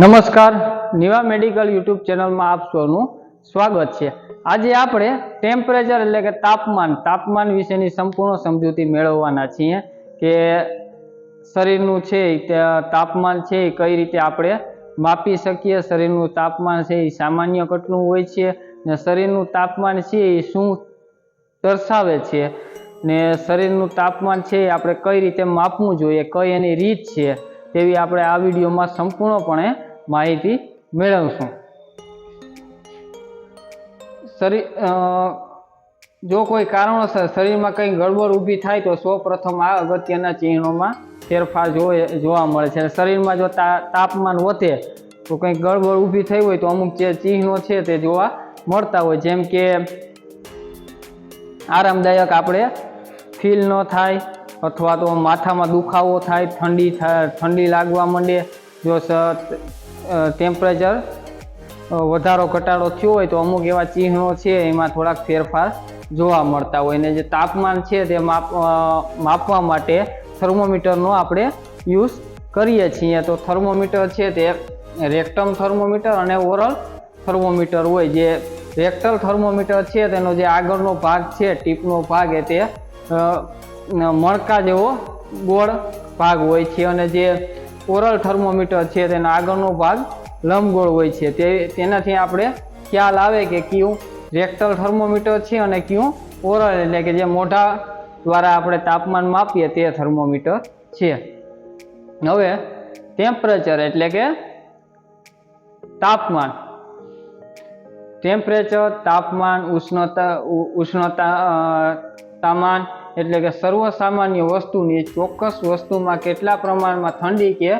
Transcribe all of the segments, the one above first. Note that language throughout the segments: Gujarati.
નમસ્કાર. નિવા મેડિકલ યુટ્યુબ ચેનલમાં આપ સૌનું સ્વાગત છે. આજે આપણે ટેમ્પરેચર એટલે કે તાપમાન તાપમાન વિશેની સંપૂર્ણ સમજૂતી મેળવવાના છીએ કે શરીરનું છે તાપમાન છે એ કઈ રીતે આપણે માપી શકીએ, શરીરનું તાપમાન છે એ સામાન્ય કેટલું હોય છે ને શરીરનું તાપમાન છે એ શું દર્શાવે છે ને શરીરનું તાપમાન છે એ આપણે કઈ રીતે માપવું જોઈએ, કઈ એની રીત છે તેવી આપણે આ વિડીયોમાં સંપૂર્ણપણે માહિતી મેળવશું. શરીર જો કોઈ કારણોસર શરીરમાં કંઈ ગડબડ ઊભી થાય તો સૌ પ્રથમ આ અગત્યના ચિહ્નોમાં ફેરફાર જોવે મળે છે. શરીરમાં જો તાપમાન વધે તો કંઈક ગડબડ ઊભી થઈ હોય તો અમુક જે ચિહ્નો છે તે જોવા મળતા હોય. જેમ કે આરામદાયક આપણે ફીલ ન થાય અથવા તો માથામાં દુખાવો થાય, ઠંડી ઠંડી લાગવા માંડે, જો ટેમ્પરેચર વધારો, ઘટાડો થયો હોય તો અમુક એવા ચિહ્નો છે, એમાં થોડાક ફેરફાર જોવા મળતા હોય. ને જે તાપમાન છે તે માપ માપવા માટે થર્મોમીટરનો આપણે યુઝ કરીએ છીએ. તો થર્મોમીટર છે તે રેક્ટમ થર્મોમીટર અને ઓરલ થર્મોમીટર હોય. જે રેક્ટલ થર્મોમીટર છે તેનો જે આગળનો ભાગ છે, ટીપનો ભાગ, એ તે મણકા જેવો ગોળ ભાગ હોય છે. અને જે ઓરલ થર્મોમીટર છે, તેનો આગળનો ભાગ લંબગોળ હોય છે. તે, તેનાથી આપણે ખ્યાલ આવે કે કયું રેક્ટલ થર્મોમીટર છે અને કયું ઓરલ એટલે કે જે મોઢા દ્વારા આપણે તાપમાન માપીએ તે થર્મોમીટર છે. હવે ટેમ્પરેચર, એટલે કે તાપમાન. ટેમ્પરેચર, તાપમાન, ઉષ્ણતા ઉષ્ણતા તાપમાન એટલે કે સર્વસામાન્ય વસ્તુની ચોક્કસ વસ્તુમાં કેટલા પ્રમાણમાં ઠંડી કે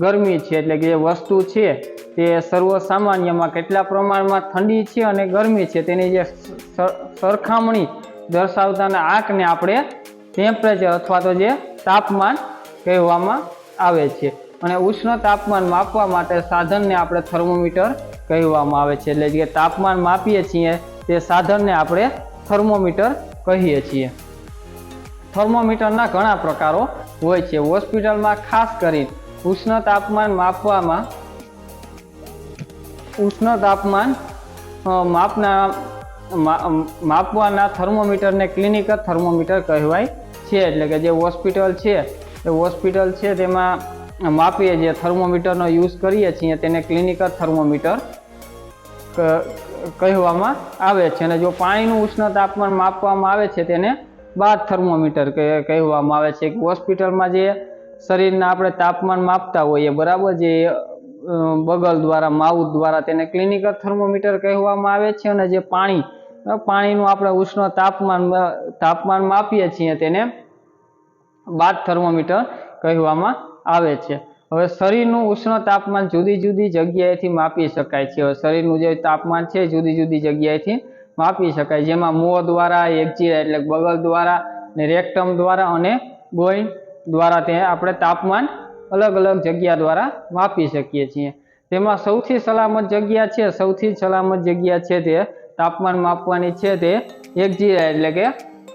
ગરમી છે? એટલે કે જે વસ્તુ છે, તે સર્વસામાન્યમાં કેટલા પ્રમાણમાં ઠંડી છે અને ગરમી છે? તેની જે સરખામણી દર્શાવતાના આંકને આપણે ટેમ્પરેચર અથવા તો જે તાપમાન કહેવામાં આવે છે. અને ઉષ્ણ તાપમાન માપવા માટે સાધનને આપણે થર્મોમીટર કહેવામાં આવે છે. એટલે જે તાપમાન માપીએ છીએ, તે સાધનને આપણે થર્મોમીટર કહીએ છીએ. થર્મોમીટરના ઘણા પ્રકારો હોય છે. હોસ્પિટલમાં ખાસ કરી ઉષ્ણ તાપમાન માપવામાં ઉષ્ણ તાપમાન માપના માપવાના થર્મોમીટરને ક્લિનિકલ થર્મોમીટર કહેવાય છે. એટલે કે જે હોસ્પિટલ છે, એ હોસ્પિટલ છે તેમાં માપીએ જે થર્મોમીટરનો યુઝ કરીએ છીએ તેને ક્લિનિકલ થર્મોમીટર કહેવામાં આવે છે. અને જો પાણીનું ઉષ્ણ તાપમાન માપવામાં આવે છે તેને બાદ થર્મોમીટર કહેવામાં આવે છે કે હોસ્પિટલમાં જે શરીરના આપણે તાપમાન માપતા હોઈએ, બરાબર જે બગલ દ્વારા, માઉથ દ્વારા તેને ક્લિનિકલ થર્મોમીટર કહેવામાં આવે છે અને જે પાણી પાણીનું આપણે ઉષ્ણ તાપમાન તાપમાન માપીએ છીએ તેને બાદ થર્મોમીટર કહેવામાં આવે છે. હવે શરીરનું ઉષ્ણ તાપમાન જુદી જુદી જગ્યાએથી માપી શકાય છે. હવે શરીરનું જે તાપમાન છે જુદી જુદી જગ્યાએથી માપી શકાય. જેમાં મોં દ્વારા એકજીરા એટલે બગલ દ્વારા ને રેક્ટમ દ્વારા અને ગોઈન દ્વારા તે આપણે તાપમાન અલગ અલગ જગ્યા દ્વારા માપી શકીએ છીએ. તેમાં સૌથી સલામત જગ્યા છે, સૌથી સલામત જગ્યા છે તે તાપમાન માપવાની છે તે એકજીરા એટલે કે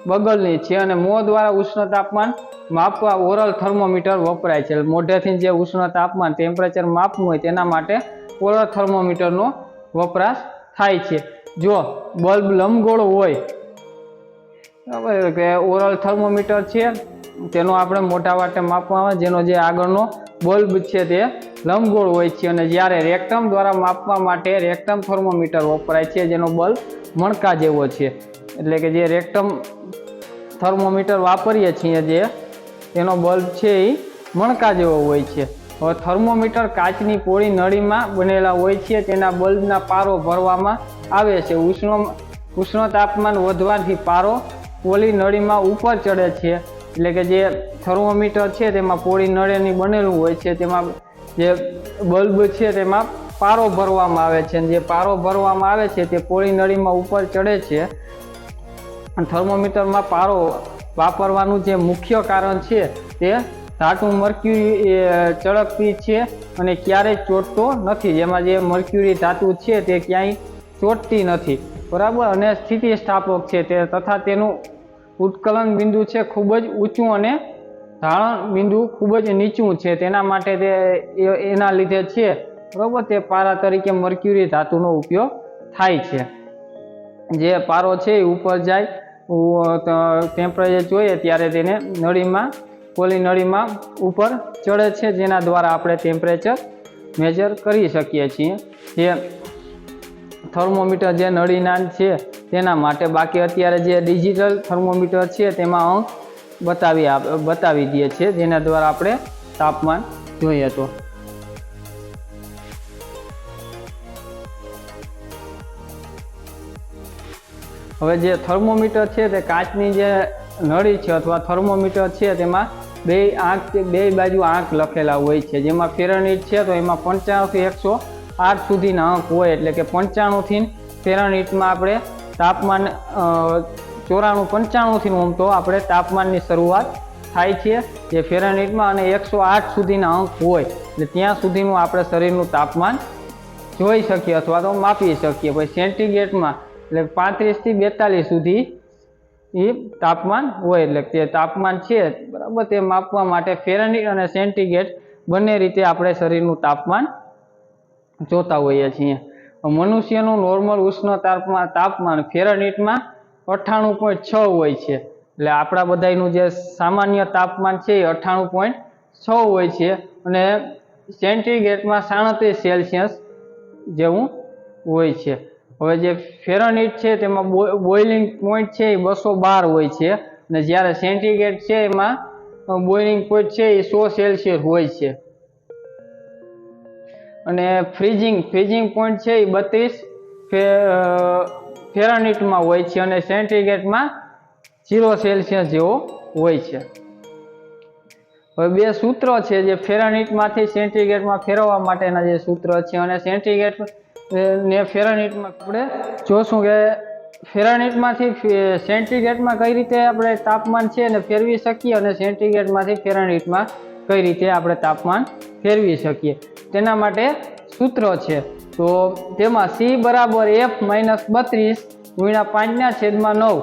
બગલની છે અને મોં દ્વારા ઉષ્ણ તાપમાન માપવા ઓરલ થર્મોમીટર વપરાય છે. મોઢેથી જે ઉષ્ણ તાપમાન ટેમ્પરેચર માપવું હોય તેના માટે ઓરલ થર્મોમીટરનો વપરાશ થાય છે. જો બલ્બ લંબગોળ હોય. બરાબર કે ઓરલ થર્મોમીટર છે, તેનો આપણે મોટા વાટે માપવામાં આવે, જેનો જે આગળનો બલ્બ છે તે લંબગોળ હોય છે. અને જ્યારે રેક્ટમ દ્વારા માપવા માટે રેક્ટમ થર્મોમીટર વપરાય છે, જેનો બલ્બ મણકા જેવો છે. એટલે કે જે રેક્ટમ થર્મોમીટર વાપરીએ છીએ જે, તેનો બલ્બ છે એ મણકા જેવો હોય છે. થર્મોમીટર કાચની પોળી નળીમાં બનેલા હોય છે, તેના બલ્બના પારો ભરવામાં આવે છે. ઉષ્ણ ઉષ્ણ તાપમાન વધવાથી પારો પોળી નળીમાં ઉપર ચડે છે. એટલે કે જે થર્મોમીટર છે, તેમાં પોળી નળીની બનેલું હોય છે, તેમાં જે બલ્બ છે, તેમાં પારો ભરવામાં આવે છે. જે પારો ભરવામાં આવે છે, તે પોળી નળીમાં ઉપર ચડે છે. થર્મોમીટરમાં પારો વાપરવાનું જે મુખ્ય કારણ છે, તે ધાતુ મર્ક્યુરી ચળકતી છે અને ક્યારેય ચોટતો નથી. જેમાં જે મર્ક્યુરી ધાતુ છે તે ક્યાંય ચોટતી નથી. બરાબર? અને સ્થિતિસ્થાપક છે તે તથા તેનું ઉત્કલન બિંદુ છે ખૂબ જ ઊંચું અને ધારણ બિંદુ ખૂબ જ નીચું છે. તેના માટે તે એના લીધે છે. બરાબર? તે પારા તરીકે મર્ક્યુરી ધાતુનો ઉપયોગ થાય છે. જે પારો છે ઉપર જાય ટેમ્પરેચર જોઈએ ત્યારે તેને નળીમાં પોલી નળીમાં ઉપર ચડે છે, જેના દ્વારા આપણે ટેમ્પરેચર મેજર કરી શકીએ છીએ. જે થર્મોમીટર જે નળીના છે, તેના માટે બાકી અત્યારે જે ડિજિટલ થર્મોમીટર છે, તેમાં અંક બતાવી બતાવી દઈએ છીએ, જેના દ્વારા આપણે તાપમાન જોઈએ તો. હવે જે થર્મોમીટર છે, તે કાચની જે નળી છે અથવા થર્મોમીટર છે, તેમાં બે આંક બે બાજુ આંક લખેલા હોય છે. જેમાં ફેરનહીટ છે, તો એમાં પંચાણુંથી એકસો આઠ સુધીના અંક હોય, એટલે કે પંચાણુંથી ફેરનહીટમાં આપણે તાપમાન ચોરાણું પંચાણુંથી ઓમ તો આપણે તાપમાનની શરૂઆત થાય છે, જે ફેરનહીટમાં અને એકસો આઠ સુધીના અંક હોય, એટલે ત્યાં સુધીનું આપણે શરીરનું તાપમાન જોઈ શકીએ અથવા તો માપી શકીએ. પછી સેન્ટીગ્રેડમાં, એટલે પાંત્રીસથી બેતાલીસ સુધી એ તાપમાન હોય એટલે તે તાપમાન છે, બરાબર, તે માપવા માટે ફેરનહીટ અને સેન્ટીગ્રેડ બંને રીતે આપણે શરીરનું તાપમાન જોતા હોઈએ છીએ. મનુષ્યનું નોર્મલ ઉષ્ણ તાપમાન તાપમાન ફેરનહીટમાં અઠ્ઠાણું પોઈન્ટ છ હોય છે. એટલે આપણા બધાનું જે સામાન્ય તાપમાન છે એ અઠ્ઠાણું પોઈન્ટ છ હોય છે અને સેન્ટીગ્રેડમાં સાડત્રીસ સેલ્સિયસ જેવું હોય છે. હવે જે ફેરનહીટ છે, તેમાં બોઇલિંગ પોઈન્ટ છે, એ બસો બાર હોય છે. અને જ્યારે સેન્ટીગ્રેડ છે, એમાં બોઇલિંગ પોઈન્ટ છે, એ સો સેલ્સિયસ હોય છે. અને ફ્રીઝિંગ ફ્રીઝિંગ પોઈન્ટ છે, એ બત્રીસ ફેરનહીટમાં હોય છે અને સેન્ટીગ્રેડમાં ઝીરો સેલ્સિયસ જેવો હોય છે. હવે બે સૂત્રો છે જે ફેરનહીટમાંથી સેન્ટીગ્રેડમાં ફેરવવા માટેના જે સૂત્ર છે અને સેન્ટીગ્રેડ ને ફેરનહીટમાં આપણે જોશું કે ફેરાનીટમાંથી સેન્ટીગ્રેડમાં કઈ રીતે આપણે તાપમાન છે એને ફેરવી શકીએ અને સેન્ટીગ્રેડમાંથી ફેરાનીટમાં કઈ રીતે આપણે તાપમાન ફેરવી શકીએ. તેના માટે સૂત્ર છે. તો તેમાં સી બરાબર એફ માઇનસ બત્રીસ ગુણ્યા પાંચના છેદમાં નવ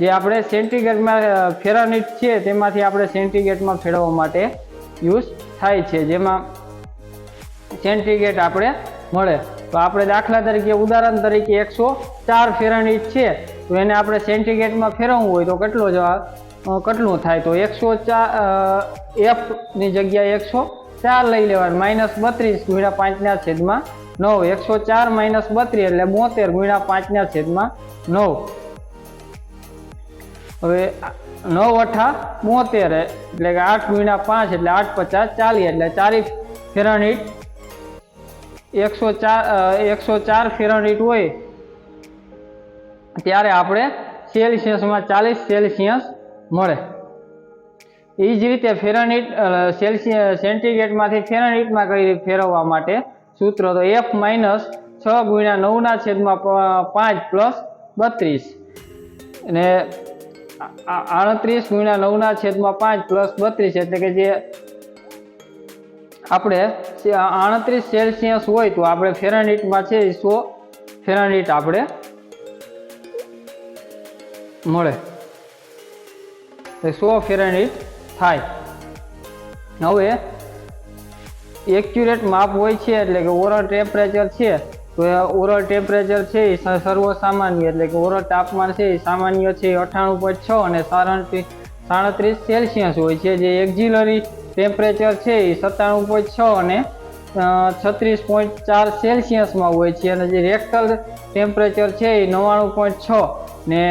જે આપણે સેન્ટીગ્રેડમાં ફેરાનીટ છે તેમાંથી આપણે સેન્ટીગ્રેડમાં ફેરવવા માટે યુઝ થાય છે. જેમાં સેન્ટીગ્રેડ આપણે મળે. તો આપણે દાખલા તરીકે, ઉદાહરણ તરીકે એકસો ચાર ફેરનહીટ છે. તો એને આપણે સેન્ટીગ્રેડમાં ફેરવવું હોય તો કેટલો જવાબ કેટલું થાય? તો એકસો ચાર એફની જગ્યાએ એકસો ચાર લઈ લેવાનું. માઇનસ બત્રીસ ગુણ્યા પાંચના છેદમાં નવ. એકસો ચાર માઇનસ બત્રીસ એટલે બોતેર ગુણ્યા પાંચના છેદમાં નવ. હવે નવ અઠા બોતેર એટલે કે આઠ ગુણ્યા પાંચ એટલે આઠ પચાસ ચાલીસ. એટલે ચાલીસ ફેરનહીટ એકસો ચાર એકસો ચાર ફેરનહીટ હોય, ત્યારે આપણે સેલ્સિયસમાં ચાલીસ સેલ્સિયસ મળે. એ જ રીતે ફેરનહીટ સેલ્સિયસ સેન્ટીગ્રેડમાંથી ફેરનહીટમાં કઈ ફેરવવા માટે સૂત્ર તો એફ માઇનસ છ ગુણ્યા નવના છેદમાં પાંચ પ્લસ બત્રીસ. અને આડત્રીસ ગુણ્યા નવના છેદમાં પાંચ પ્લસ બત્રીસ એટલે કે જે આપણે આડત્રીસ સેલ્સિયસ હોય તો આપણે ફેરનહીટમાં છે સો ફેરનહીટ આપણે મળે. સો ફેરનહીટ થાય. હવે એક્યુરેટ માપ હોય છે એટલે કે ઓરલ ટેમ્પરેચર છે, તો એ ઓરલ ટેમ્પરેચર છે એ સર્વસામાન્ય એટલે કે ઓરલ તાપમાન છે એ સામાન્ય છે અઠ્ઠાણું પોઈન્ટ છ અને સાડત્રીસ સેલ્સિયસ હોય છે જે એક્ઝિલરી ટેમ્પરેચર છે એ સત્તાણું પોઈન્ટ છ અને છત્રીસ પોઈન્ટ ચાર સેલ્સિયસમાં હોય છે. અને જે રેક્ટલ ટેમ્પરેચર છે એ નવ્વાણું પોઈન્ટ છ ને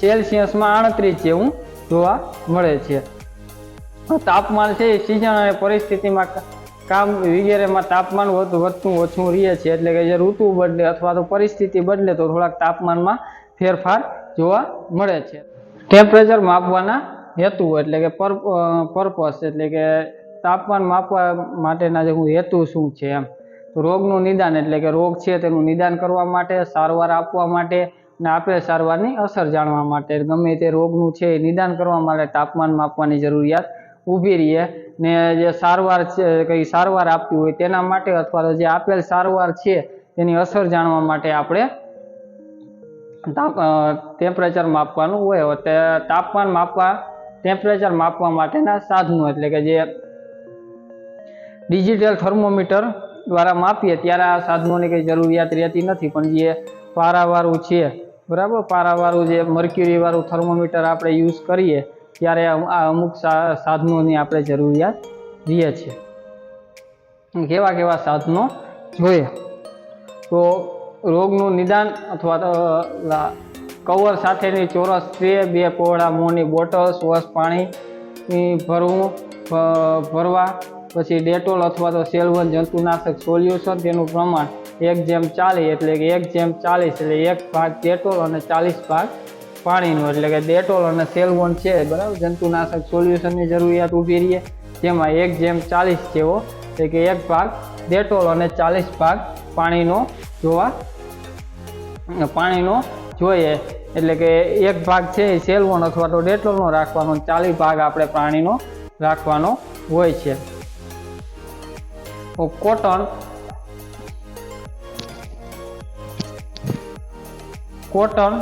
સેલ્સિયસમાં આડત્રીસ જેવું જોવા મળે છે. તાપમાન છે એ સિઝન અને પરિસ્થિતિમાં કામ વગેરેમાં તાપમાન વધતું, ઓછું રહે છે. એટલે કે જે ઋતુ બદલે અથવા તો પરિસ્થિતિ બદલે તો થોડાક તાપમાનમાં ફેરફાર જોવા મળે છે. ટેમ્પરેચર માપવાના હેતુ એટલે કે પર્પસ એટલે કે તાપમાન માપવા માટેના જે હેતુ શું છે એમ. તો રોગનું નિદાન એટલે કે રોગ છે તેનું નિદાન કરવા માટે, સારવાર આપવા માટે ને આપેલ સારવારની અસર જાણવા માટે. ગમે તે રોગનું છે એ નિદાન કરવા માટે તાપમાન માપવાની જરૂરિયાત ઊભી રહીએ ને જે સારવાર છે, કઈ સારવાર આપવી હોય તેના માટે અથવા તો જે આપેલ સારવાર છે તેની અસર જાણવા માટે આપણે ટેમ્પરેચર માપવાનું હોય. તાપમાન માપવા ટેમ્પરેચર માપવા માટેના સાધનો એટલે કે જે ડિજિટલ થર્મોમીટર દ્વારા માપીએ ત્યારે આ સાધનોની કંઈ જરૂરિયાત રહેતી નથી. પણ જે પારાવાળું છે, બરાબર? પારાવાળું જે મર્ક્યુરીવાળું થર્મોમીટર આપણે યુઝ કરીએ ત્યારે આ અમુક સાધનોની આપણે જરૂરિયાત રહીએ છે કેવા કેવા સાધનો જોઈએ? તો રોગનું નિદાન અથવા તો કવર સાથેની ચોરસ ટ્રે બે પહોળા મોંની બોટલ, શ્વાસ પાણી ભરવું ભરવા, પછી ડેટોલ અથવા તો સેલવન જંતુનાશક સોલ્યુશન. તેનું પ્રમાણ એક જેમ ચાલીસ એટલે કે એક જેમ ચાલીસ એટલે એક ભાગ ડેટોલ અને ચાલીસ ભાગ પાણીનું. એટલે કે ડેટોલ અને સેલવન છે. બરાબર? જંતુનાશક સોલ્યુશનની જરૂરિયાત ઊભી રહીએ જેમાં એક જેમ ચાલીસ જેવો એટલે કે એક ભાગ ડેટોલ અને ચાલીસ ભાગ પાણીનો જોવા, પાણીનો જોઈએ. એટલે કે એક ભાગ છે એ સેલવોન અથવા તો ડેટોલનો રાખવાનો ચાલીસ ભાગ આપણે પાણીનો રાખવાનો હોય છે. કોટન કોટન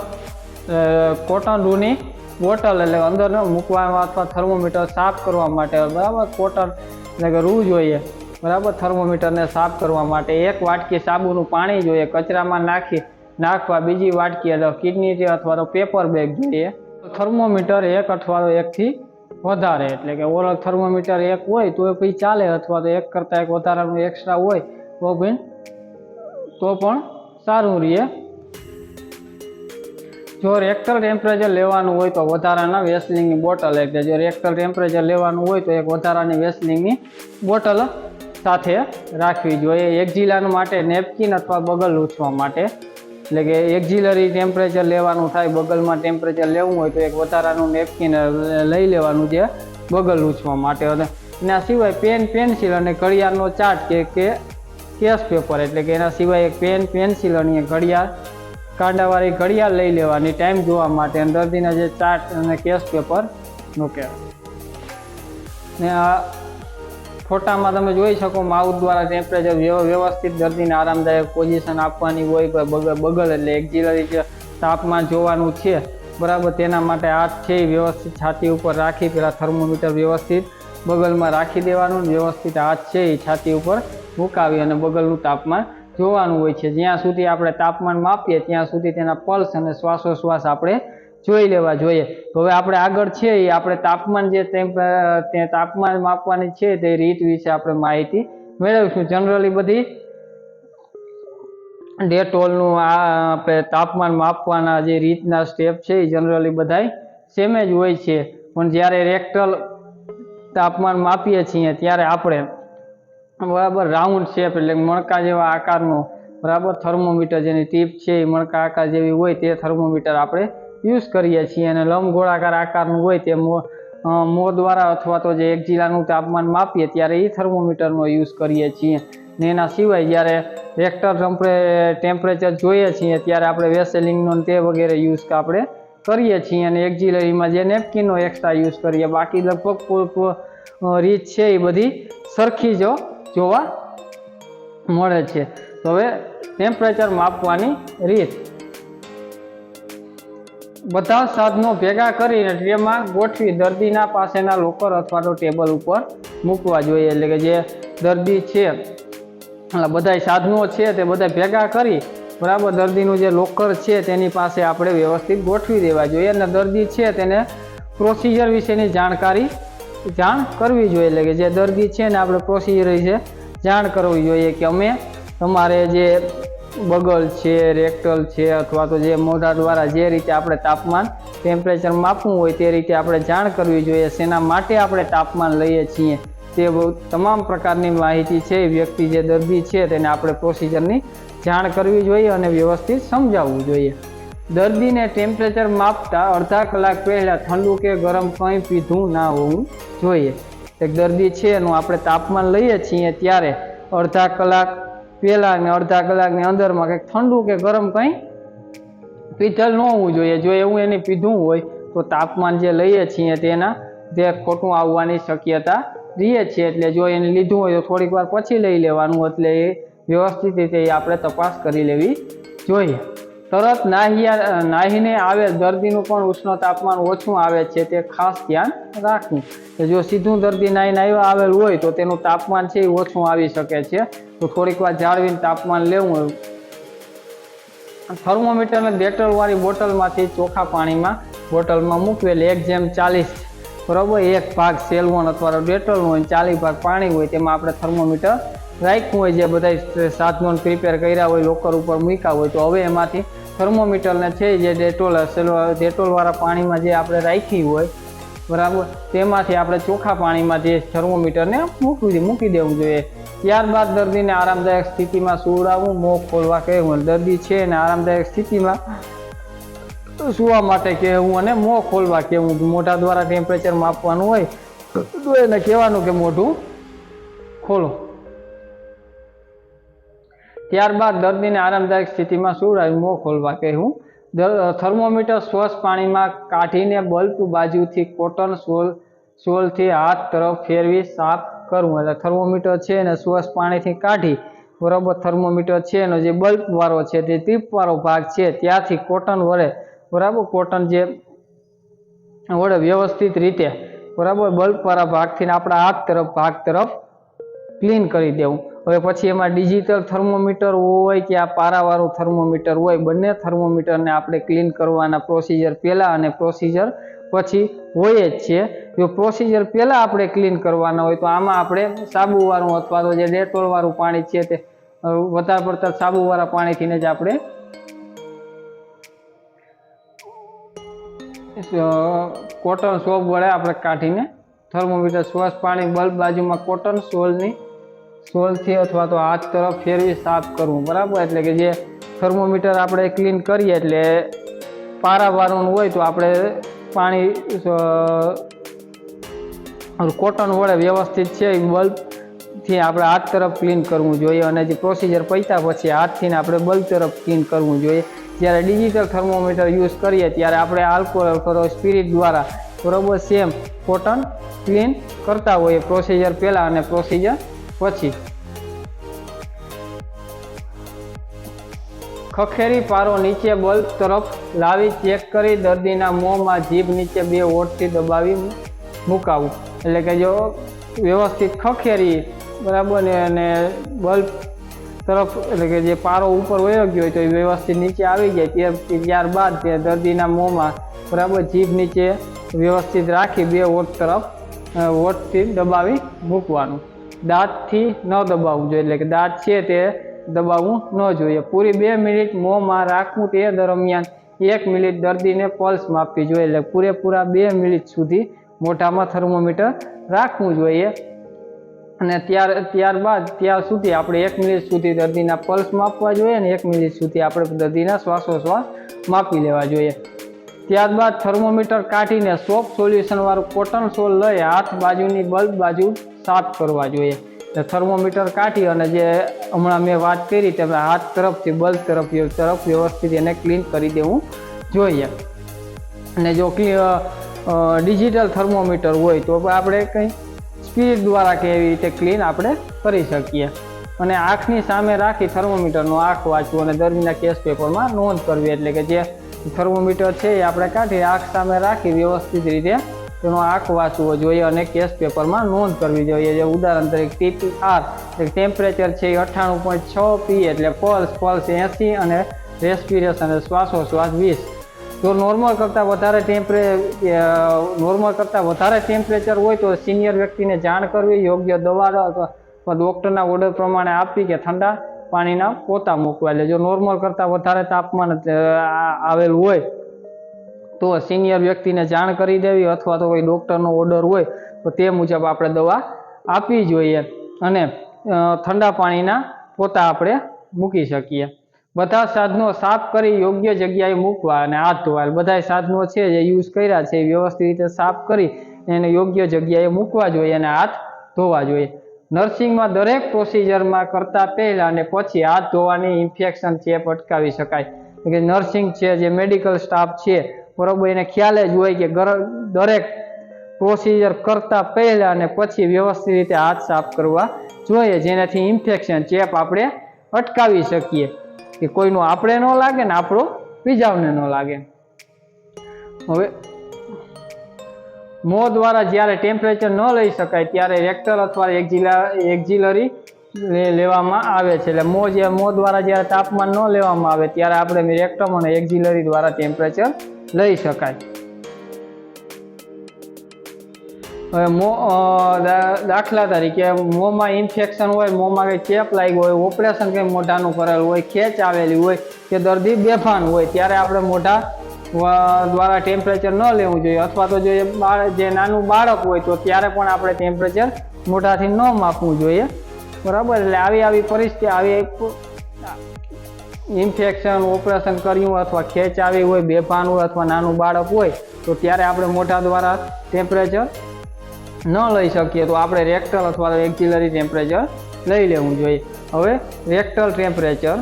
કોટન રૂની બોટલ એટલે અંદર મૂકવામાં અથવા થર્મોમીટર સાફ કરવા માટે, બરાબર? કોટન એટલે કે રૂ જોઈએ. બરાબર? થર્મોમીટરને સાફ કરવા માટે એક વાટકી સાબુનું પાણી જોઈએ, કચરામાં નાખી નાખવા બીજી વાટકી એટલે કિડની છે અથવા તો પેપર બેગ જોઈએ. થર્મોમીટર એક અથવા તો એકથી વધારે, એટલે કે ઓરલ થર્મોમીટર એક હોય તો પછી ચાલે, અથવા તો એક કરતાં એક વધારાનું એક્સ્ટ્રા હોય, તો પણ તો પણ સારું રહે. જો રેક્ટલ ટેમ્પરેચર લેવાનું હોય તો વધારાના વેસલિંગની બોટલ એટલે જો રેક્ટલ ટેમ્પરેચર લેવાનું હોય તો એક વધારાની વેસલિંગની બોટલ સાથે રાખવી જોઈએ. એક જિલ્લાનું માટે નેપકિન અથવા બગલ લૂછવા માટે. એટલે કે એક્ઝિલરી ટેમ્પરેચર લેવાનું થાય, બગલમાં ટેમ્પરેચર લેવું હોય તો એક વધારાનું નેપકિન લઈ લેવાનું છે બગલ લૂછવા માટે. અને એના સિવાય પેન પેન્સિલ અને ઘડિયાળનો ચાર્ટ કે કે કેસ પેપર એટલે કે એના સિવાય એક પેન પેન્સિલ અને ઘડિયાળ, કાંડાવાળી ઘડિયાળ લઈ લેવાની ટાઈમ જોવા માટે. અને દર્દીના જે ચાર્ટ અને કેસ પેપર મૂકે ને આ ફોટામાં તમે જોઈ શકો માઉથ દ્વારા ટેમ્પરેચર વ્યવસ્થિત દર્દીને આરામદાયક પોઝિશન આપવાની હોય બગલ એટલે એક્ઝિલરી તાપમાન જોવાનું છે. બરાબર, તેના માટે હાથ છે એ વ્યવસ્થિત, છાતી ઉપર રાખી, પેલા થર્મોમીટર વ્યવસ્થિત, બગલમાં રાખી દેવાનું, વ્યવસ્થિત હાથ છે એ છાતી ઉપર મુકાવી અને બગલનું તાપમાન જોવાનું હોય છે. જ્યાં સુધી આપણે તાપમાન માપીએ, ત્યાં સુધી તેના પલ્સ અને શ્વાસોશ્વાસ આપણે જોઈ લેવા જોઈએ. તો હવે આપણે આગળ છે એ આપણે તાપમાન જે તે તાપમાન માપવાની છે તે રીત વિશે આપણે માહિતી મેળવીશું. જનરલી બધી ડેટોલનું આ આપણે તાપમાન માપવાના જે રીતના સ્ટેપ છે એ જનરલી બધાય સેમ જ હોય છે. પણ જ્યારે રેક્ટલ તાપમાન માપીએ છીએ ત્યારે આપણે બરાબર રાઉન્ડ શેપ એટલે મણકા જેવા આકારનો, બરાબર થર્મોમીટર જેની ટીપ છે એ મણકા આકાર જેવી હોય તે થર્મોમીટર આપણે યુઝ કરીએ છીએ અને લંબગોળાકાર આકારનું હોય તે મો દ્વારા અથવા તો જે એક જિલ્લાનું તાપમાન માપીએ ત્યારે એ થર્મોમીટરનો યુઝ કરીએ છીએ. ને એના સિવાય જ્યારે રેક્ટર ટેમ્પરે ટેમ્પરેચર જોઈએ છીએ ત્યારે આપણે વેસેલિંગનો તે વગેરે યુઝ આપણે કરીએ છીએ અને એક્ઝિલરીમાં જે નેપકિનનો એક્સ્ટ્રા યુઝ કરીએ. બાકી લગભગ રીત છે એ બધી સરખી જો જોવા મળે છે. તો હવે ટેમ્પરેચર માપવાની રીત. બધા સાધનો ભેગા કરીને ટ્રેમાં ગોઠવી દર્દીના પાસેના લોકર અથવા તો ટેબલ ઉપર મૂકવા જોઈએ. એટલે કે જે દર્દી છે એટલે બધા સાધનો છે તે બધા ભેગા કરી બરાબર દર્દીનું જે લોકર છે તેની પાસે આપણે વ્યવસ્થિત ગોઠવી દેવા જોઈએ અને દર્દી છે તેને પ્રોસિજર વિશેની જાણકારી જાણ કરવી જોઈએ. એટલે કે જે દર્દી છે ને આપણે પ્રોસિજર વિશે જાણ કરવી જોઈએ કે અમે તમારે જે બગલ છે, રેક્ટલ છે અથવા તો જે મોઢા દ્વારા જે રીતે આપણે તાપમાન ટેમ્પરેચર માપવું હોય તે રીતે આપણે જાણ કરવી જોઈએ. શેના માટે આપણે તાપમાન લઈએ છીએ. તે તમામ પ્રકારની માહિતી છે. વ્યક્તિ જે દર્દી છે તેને આપણે પ્રોસિજરની જાણ કરવી જોઈએ અને વ્યવસ્થિત સમજાવવું જોઈએ. દર્દીને ટેમ્પરેચર માપતા અડધા કલાક પહેલાં ઠંડુ કે ગરમ કંઈ પીધું ના હોવું જોઈએ. એક દર્દી છે એનું આપણે તાપમાન લઈએ છીએ ત્યારે અડધા કલાક પહેલાં ને અડધા કલાકની અંદરમાં કંઈક ઠંડુ કે ગરમ કંઈ પીધેલ ન હોવું જોઈએ. જો એવું એને પીધું હોય, તો તાપમાન જે લઈએ છીએ તેના જે ખોટું આવવાની શક્યતા રહીએ છીએ. એટલે જો એને લીધું હોય તો થોડીક વાર પછી લઈ લેવાનું. એટલે એ વ્યવસ્થિત રીતે આપણે તપાસ કરી લેવી જોઈએ. તરત નાહિયા નાહીને આવે, દર્દીનું પણ ઉષ્ણ તાપમાન ઓછું આવે છે તે ખાસ ધ્યાન રાખવું. જો સીધું દર્દી નાહીને આવ્યા આવેલું હોય તો તેનું તાપમાન છે એ ઓછું આવી શકે છે. તો થોડીક વાર જાળવીને તાપમાન લેવું થર્મોમીટરને ડેટોલવાળી બોટલમાંથી ચોખ્ખા પાણીમાં બોટલમાં મૂકવેલી એક જેમ ચાલીસ બરાબર એક ભાગ સેલવોન અથવા ડેટોલ હોય ચાલીસ ભાગ પાણી હોય તેમાં આપણે થર્મોમીટર રાખ્યું હોય જે બધા સાધનો પ્રિપેર કર્યા હોય લોકર ઉપર મૂક્યા હોય, તો હવે એમાંથી થર્મોમીટરને છે જે ડેટોલ ડેટોલવાળા પાણીમાં જે આપણે રાખી હોય, બરાબર, તેમાંથી આપણે ચોખ્ખા પાણીમાં જે થર્મોમીટરને મૂકી મૂકી દેવું જોઈએ. ત્યારબાદ દર્દીને આરામદાયક સ્થિતિમાં સુવડાવવું મોં ખોલવા કહેવું દર્દી છે અને આરામદાયક સ્થિતિમાં સુવા માટે કહેવું અને મોં ખોલવા કહેવું મોઢા દ્વારા ટેમ્પરેચર માપવાનું હોય તો એને કહેવાનું કે મોઢું ખોલો. ત્યારબાદ દર્દીને આરામદાયક સ્થિતિમાં સુવડાવી, મોં ખોલવા કહેવું થર્મોમીટર સ્વચ્છ પાણીમાં કાઢીને બલ્બ બાજુથી કોટન સોલ, સોલથી હાથ તરફ ફેરવી સાફ કરવું એટલે થર્મોમીટર છે એને શ્વાસ પાણીથી કાઢી, બરાબર થર્મોમીટર છે એનો જે બલ્બ વાળો છે તે ટીપવાળો ભાગ છે ત્યાંથી કોટન વડે, બરાબર કોટન જે વડે વ્યવસ્થિત રીતે, બરાબર બલ્બવાળા ભાગથી આપણા હાથ તરફ, ભાગ તરફ ક્લીન કરી દેવું. હવે પછી એમાં ડિજિટલ થર્મોમીટર હોય કે આ પારાવાળું થર્મોમીટર હોય, બંને થર્મોમીટરને આપણે ક્લીન કરવાના પ્રોસિજર પહેલાં અને પ્રોસિજર પછી હોય જ છે. જો પ્રોસિજર પહેલાં આપણે ક્લીન કરવાના હોય તો આમાં આપણે સાબુવાળું અથવા તો જે ડેટોલવાળું પાણી છે તે વધારે પડતા સાબુવાળા પાણીથીને જ આપણે કોટન સોપ વડે આપણે કાઢીને થર્મોમીટર સ્વચ્છ પાણી, બલ્બ બાજુમાં કોટન સોલની, સોલથી અથવા તો હાથ તરફ ફેરવી સાફ કરવું. બરાબર? એટલે કે જે થર્મોમીટર આપણે ક્લીન કરીએ એટલે પારાવાળું હોય તો આપણે પાણી કોટન વડે વ્યવસ્થિત છે બલ્બથી આપણે હાથ તરફ ક્લીન કરવું જોઈએ અને જે પ્રોસિજર પૈતા પછી હાથથી આપણે બલ્બ તરફ ક્લીન કરવું જોઈએ. જ્યારે ડિજિટલ થર્મોમીટર યુઝ કરીએ, ત્યારે આપણે આલ્કોહોલ કરો સ્પિરિટ દ્વારા બરોબર સેમ કોટન ક્લીન કરતા હોઈએ પ્રોસિજર પહેલાં અને પ્રોસિજર પછી. ખખેરી પારો નીચે બલ્બ તરફ લાવી ચેક કરી દર્દીના મોંમાં જીભ નીચે બે ઓટથી દબાવી મુકાવું. એટલે કે જો વ્યવસ્થિત ખખેરી, બરાબર, ને અને બલ્બ તરફ, એટલે કે જે પારો ઉપર વયો ગયો હોય તો એ વ્યવસ્થિત નીચે આવી જાય. ત્યાર ત્યારબાદ તે દર્દીના મોંમાં, બરાબર, જીભ નીચે વ્યવસ્થિત રાખી બે ઓટ તરફ ઓટથી દબાવી મૂકવાનું. દાંતથી ન દબાવવું જોઈએ. એટલે કે દાંત છે તે દબાવવું ન જોઈએ. પૂરી બે મિનિટ મોંમાં રાખવું તે દરમિયાન એક મિનિટ દર્દીને પલ્સ માપવી જોઈએ. એટલે પૂરેપૂરા બે મિનિટ સુધી મોઢામાં થર્મોમીટર રાખવું જોઈએ. અને ત્યાર, ત્યારબાદ ત્યાર સુધી આપણે એક મિનિટ સુધી દર્દીના પલ્સ માપવા જોઈએ અને એક મિનિટ સુધી આપણે દર્દીના શ્વાસોશ્વાસ માપી લેવા જોઈએ. ત્યારબાદ થર્મોમીટર કાઢીને સોફ્ટ સોલ્યુશનવાળું કોટન સોલ લઈ હાથ બાજુની બલ્બ બાજુ સાફ કરવા જોઈએ. થર્મોમીટર કાઢી અને જે હમણાં મેં વાત કરી તે હાથ તરફથી બલ્બ તરફ તરફ વ્યવસ્થિત એને ક્લીન કરી દેવું જોઈએ. અને જો ડિજિટલ થર્મોમીટર હોય તો આપણે કંઈ સ્પિરિટ દ્વારા કે એવી રીતે ક્લીન આપણે કરી શકીએ. અને આંખની સામે રાખી થર્મોમીટરનો આંખ વાંચવું અને દર્દીના કેસ પેપરમાં નોંધ કરવી. એટલે કે જે થર્મોમીટર છે એ આપણે કાઢી આંખ સામે રાખી વ્યવસ્થિત રીતે તેનો આંખ વાંચવો જોઈએ અને કેસ પેપરમાં નોંધ કરવી જોઈએ. જે ઉદાહરણ તરીકે ટીપી આર ટેમ્પરેચર છે એ અઠ્ઠાણું પોઈન્ટ છ પી એટલે પલ્સ પલ્સ એંસી અને રેસ્પિરેશન શ્વાસોશ્વાસ વીસ. જો નોર્મલ કરતાં વધારે ટેમ્પરે નોર્મલ કરતાં વધારે ટેમ્પરેચર હોય તો સિનિયર વ્યક્તિને જાણ કરવી, યોગ્ય દવા અથવા ડૉક્ટરના ઓર્ડર પ્રમાણે આપવી કે ઠંડા પાણીના પોતા મૂકવા. એટલે જો નોર્મલ કરતાં વધારે તાપમાન આવેલું હોય તો સિનિયર વ્યક્તિને જાણ કરી દેવી અથવા તો કોઈ ડૉક્ટરનો ઓર્ડર હોય, તો તે મુજબ આપણે દવા આપવી જોઈએ અને ઠંડા પાણીના પોતા આપણે મૂકી શકીએ. બધા સાધનો સાફ કરી યોગ્ય જગ્યાએ મૂકવા અને હાથ ધોવા. બધા સાધનો છે જે યુઝ કર્યા છે એ વ્યવસ્થિત રીતે સાફ કરી એને યોગ્ય જગ્યાએ મૂકવા જોઈએ અને હાથ ધોવા જોઈએ. નર્સિંગમાં દરેક પ્રોસિજરમાં કરતા પહેલાં અને પછી હાથ ધોવાની ઇન્ફેક્શન ચેપ અટકાવી શકાય. કે નર્સિંગ છે જે મેડિકલ સ્ટાફ છે બરોબર એને ખ્યાલ જ હોય કે દરેક પ્રોસિજર કરતા પહેલાં અને પછી વ્યવસ્થિત રીતે હાથ સાફ કરવા જોઈએ, જેનાથી ઇન્ફેક્શન ચેપ આપણે અટકાવી શકીએ. કે કોઈનું આપણે ન લાગે ને આપણો બીજાઓને ન લાગે. હવે, મો દ્વારા જ્યારે ટેમ્પરેચર ન લઈ શકાય ત્યારે રેક્ટર અથવા એક્ઝિલા એક્ઝિલરી લેવામાં આવે છે. એટલે મો જે, મો દ્વારા જ્યારે તાપમાન ન લેવામાં આવે ત્યારે આપણે રેક્ટમ અને એક્ઝિલરી દ્વારા ટેમ્પરેચર લઈ શકાય. હવે મો દાખલા તરીકે મોંમાં ઇન્ફેક્શન હોય, મોંમાં કંઈ ચેપ લાગ્યો હોય ઓપરેશન કંઈ મોઢાનું કરેલું હોય, ખેંચ આવેલી હોય કે દર્દી બેભાન હોય, ત્યારે આપણે મોઢા દ્વારા ટેમ્પરેચર ન લેવું જોઈએ. અથવા તો જો બાળ, જે નાનું બાળક હોય, તો ત્યારે પણ આપણે ટેમ્પરેચર મોઢાથી ન માપવું જોઈએ. બરાબર? એટલે આવી આવી પરિસ્થિતિ, આવી ઇન્ફેક્શન, ઓપરેશન કર્યું અથવા ખેંચ આવી હોય બેભાન અથવા નાનું બાળક હોય, તો ત્યારે આપણે મોઢા દ્વારા ટેમ્પરેચર ન લઈ શકીએ. તો આપણે રેક્ટલ અથવા એક્ઝિલરી ટેમ્પરેચર લઈ લેવું જોઈએ. હવે રેક્ટલ ટેમ્પરેચર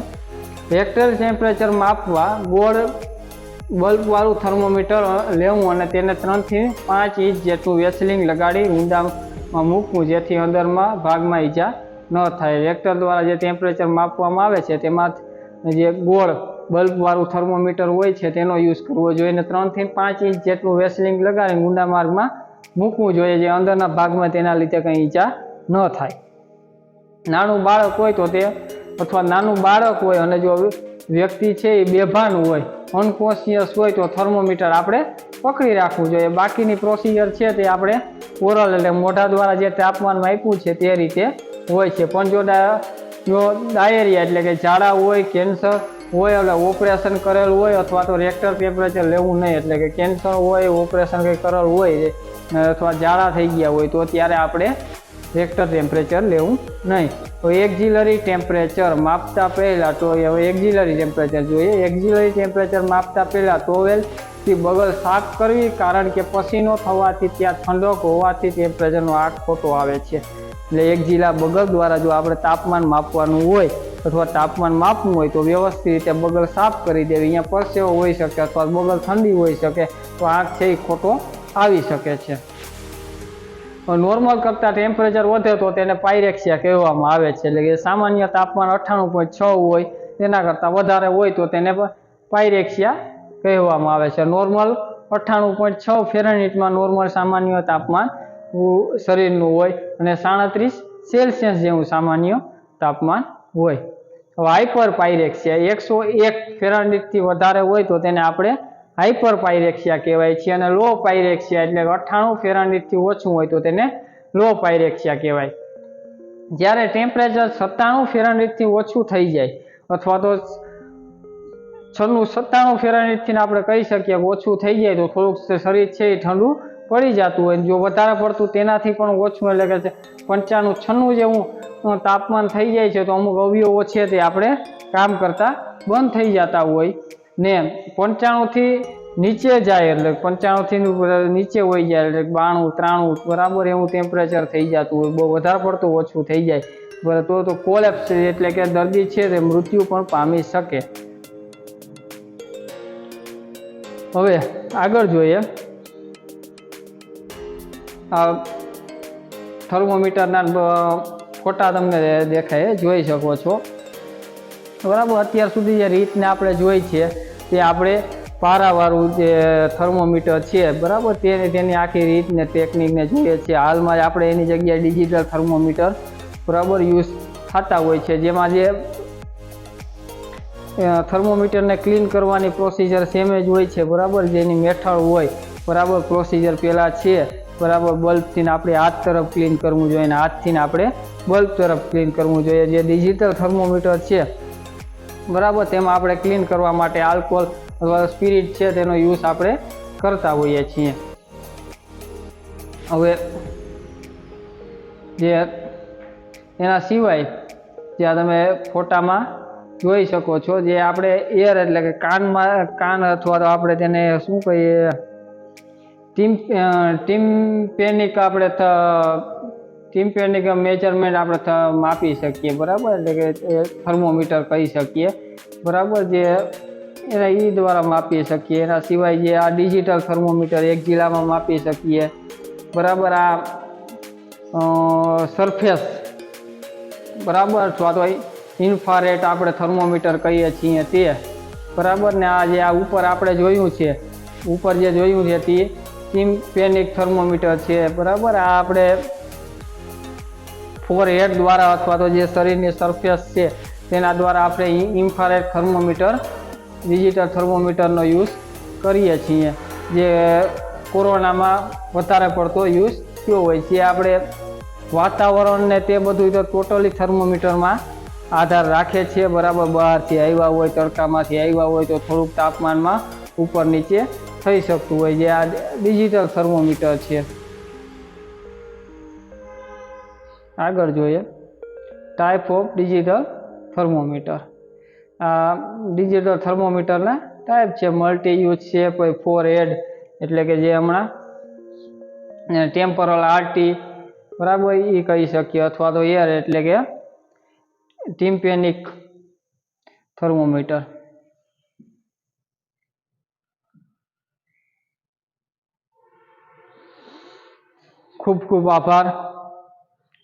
રેક્ટલ ટેમ્પરેચર માપવા ગોળ બલ્બવાળું થર્મોમીટર લેવું અને તેને ત્રણથી પાંચ ઇંચ જેટલું વેસલિંગ લગાડી ઊંડામાં મૂકવું, જેથી અંદરમાં ભાગમાં ઈજા ન થાય. રેક્ટર દ્વારા જે ટેમ્પરેચર માપવામાં આવે છે તેમાં જે ગોળ બલ્બવાળું થર્મોમીટર હોય છે તેનો યુઝ કરવો જોઈએ અને ત્રણથી પાંચ ઇંચ જેટલું વેસલિંગ લગાવીને ઊંડા માર્ગમાં મૂકવું જોઈએ જે અંદરના ભાગમાં તેના લીધે કંઈ ઈજા ન થાય. નાનું બાળક હોય તો તે અથવા નાનું બાળક હોય અને જો વ્યક્તિ છે એ બેભાન હોય અનકોન્શિયસ હોય તો થર્મોમીટર આપણે પકડી રાખવું જોઈએ. બાકીની પ્રોસિજર છે તે આપણે ઓરલ એટલે મોઢા દ્વારા જે તાપમાનમાં આપ્યું છે તે રીતે હોય છે. પણ જો જો ડાયરિયા એટલે કે ઝાડા હોય, કેન્સર હોય, એટલે ઓપરેશન કરેલું હોય અથવા તો રેક્ટર ટેમ્પરેચર લેવું નહીં, એટલે કે કેન્સર હોય, ઓપરેશન કંઈ કરેલું હોય અથવા ઝાડા થઈ ગયા હોય, તો ત્યારે આપણે રેક્ટર ટેમ્પરેચર લેવું નહીં. તો એક્ઝિલરી ટેમ્પરેચર માપતા પહેલાં તો હવે એક્ઝિલરી ટેમ્પરેચર જોઈએ. એક્ઝિલરી ટેમ્પરેચર માપતા પહેલાં ટોવેલથી બગલ સાફ કરવી, કારણ કે પસીનો થવાથી ત્યાં ઠંડક હોવાથી ટેમ્પરેચરનો આંક ખોટો આવે છે. એટલે એક જિલ્લા બગલ દ્વારા જો આપણે તાપમાન માપવાનું હોય અથવા તાપમાન માપવું હોય તો વ્યવસ્થિત રીતે બગલ સાફ કરી દેવી. અહીંયા પરસેવો હોઈ શકે અથવા બગલ ઠંડી હોઈ શકે તો આંખ છે એ ખોટો આવી શકે છે. નોર્મલ કરતાં ટેમ્પરેચર વધે તો તેને પાયરેક્સિયા કહેવામાં આવે છે. એટલે કે સામાન્ય તાપમાન અઠ્ઠાણું પોઈન્ટ છ હોય તેના કરતાં વધારે હોય તો તેને પાયરેક્સિયા કહેવામાં આવે છે. નોર્મલ અઠ્ઠાણું પોઈન્ટ છ ફેરનહીટમાં નોર્મલ સામાન્ય તાપમાન શરીરનું હોય અને સાડત્રીસ સેલ્સિયસ જેવું સામાન્ય તાપમાન હોય. હવે હાઇપર પાયરેક્સિયા એકસો એક ફેરાન્ડિકથી વધારે હોય તો તેને આપણે હાઇપર પાયરેક્સિયા કહેવાય છે અને લો પાયરેક્સિયા એટલે અઠ્ઠાણું ફેરાન્ડિકથી ઓછું હોય તો તેને લો પાયરેક્સિયા કહેવાય. જ્યારે ટેમ્પરેચર સત્તાણું ફેરાન્ડિકથી ઓછું થઈ જાય અથવા તો છન્નું સત્તાણું ફેરાન્ડિકથી આપણે કહી શકીએ કે ઓછું થઈ જાય તો થોડુંક શરીર છે એ ઠંડુ પડી જતું હોય જો વધારે પડતું તેનાથી પણ ઓછું એટલે કે પંચાણું, છન્નું જેવું તાપમાન થઈ જાય છે તો અમુક અવયવો છે તે આપણે કામ કરતા બંધ થઈ જતા હોય ને પંચાણુંથી નીચે જાય એટલે પંચાણુંથી નીચે હોઈ જાય એટલે બાણું, ત્રાણું બરાબર એવું ટેમ્પરેચર થઈ જતું હોય, બહુ વધારે પડતું ઓછું થઈ જાય. તો તો કોલેપ્સ એટલે કે દર્દી છે તે મૃત્યુ પણ પામી શકે. હવે આગળ જોઈએ. થર્મોમીટરના ફોટા તમને દેખાય, જોઈ શકો છો. બરાબર, અત્યાર સુધી જે રીતને આપણે જોઈ છે, તે આપણે પારાવાળું જે થર્મોમીટર છે, બરાબર? તેને તેની આખી રીતને, ટેકનિકને જોઈએ છીએ હાલમાં આપણે એની જગ્યાએ ડિજિટલ થર્મોમીટર બરાબર યુઝ થતા હોય છે. જેમાં જે થર્મોમીટરને ક્લીન કરવાની પ્રોસિજર સેમ જ હોય છે, બરાબર? જેની મેથડ હોય, બરાબર? પ્રોસિજર પહેલાં છે. બરાબર બલ્બથી આપણે હાથ તરફ ક્લીન કરવું જોઈએ અને હાથથી આપણે બલ્બ તરફ ક્લીન કરવું જોઈએ. જે ડિજિટલ થર્મોમીટર છે, બરાબર, તેમાં આપણે ક્લીન કરવા માટે આલ્કોહોલ અથવા સ્પિરિટ છે, તેનો યુઝ આપણે કરતા હોઈએ છીએ. હવે, જે એના સિવાય જ્યાં તમે ફોટામાં જોઈ શકો છો, જે આપણે એર એટલે કે કાનમાં, કાન અથવા તો આપણે તેને શું કહીએ? ટીમ ટીમ પેનિક આપણે ટીમ પેનિક મેજરમેન્ટ આપણે માપી શકીએ, બરાબર? એટલે કે થર્મોમીટર કહી શકીએ, બરાબર? જે એના એ દ્વારા માપી શકીએ. એના સિવાય જે આ ડિજિટલ થર્મોમીટર એક જિલ્લામાં માપી શકીએ, બરાબર? આ સરફેસ, બરાબર? અથવા તો ઇન્ફારેટ આપણે થર્મોમીટર કહીએ છીએ તે, બરાબર? ને આ જે આ ઉપર આપણે જોયું છે, ઉપર જે જોયું છે તે ટિમ્પેનિક થર્મોમીટર છે, બરાબર? આ આપણે ફોર હેડ દ્વારા અથવા તો જે શરીરની સરફેસ છે, તેના દ્વારા આપણે ઇન્ફ્રારેડ થર્મોમીટર ડિજિટલ થર્મોમીટરનો યુઝ કરીએ છીએ. જે કોરોનામાં વધારે પડતો યુઝ થયો હોય છે. આપણે વાતાવરણને તે બધું તો ટોટલી થર્મોમીટરમાં આધાર રાખે છે, બરાબર? બહારથી આવ્યા હોય, તડકામાંથી આવ્યા હોય, તો થોડુંક તાપમાનમાં ઉપર નીચે થઈ શકતું હોય, જે આ ડિજિટલ થર્મોમીટર છે. આગળ જોઈએ. ટાઈપ ઓફ ડિજિટલ થર્મોમીટર આ ડિજિટલ થર્મોમીટરના ટાઈપ છે. મલ્ટી યુઝ છે, કોઈ ફોર એડ એટલે કે જે હમણાં ટેમ્પરલ આરટી બરાબર એ કહી શકીએ. અથવા તો એર એટલે કે ટિમ્પેનિક થર્મોમીટર ખૂબ ખૂબ આભાર.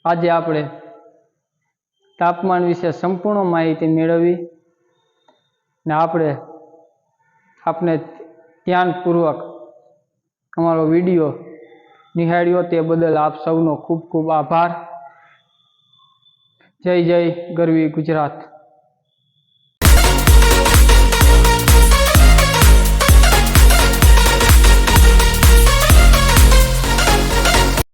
આજે આપણે તાપમાન વિશે સંપૂર્ણ માહિતી મેળવી ને આપણે આપને ધ્યાનપૂર્વક અમારો વીડિયો નિહાળ્યો તે બદલ આપ સૌનો ખૂબ ખૂબ આભાર. જય જય ગરવી ગુજરાત.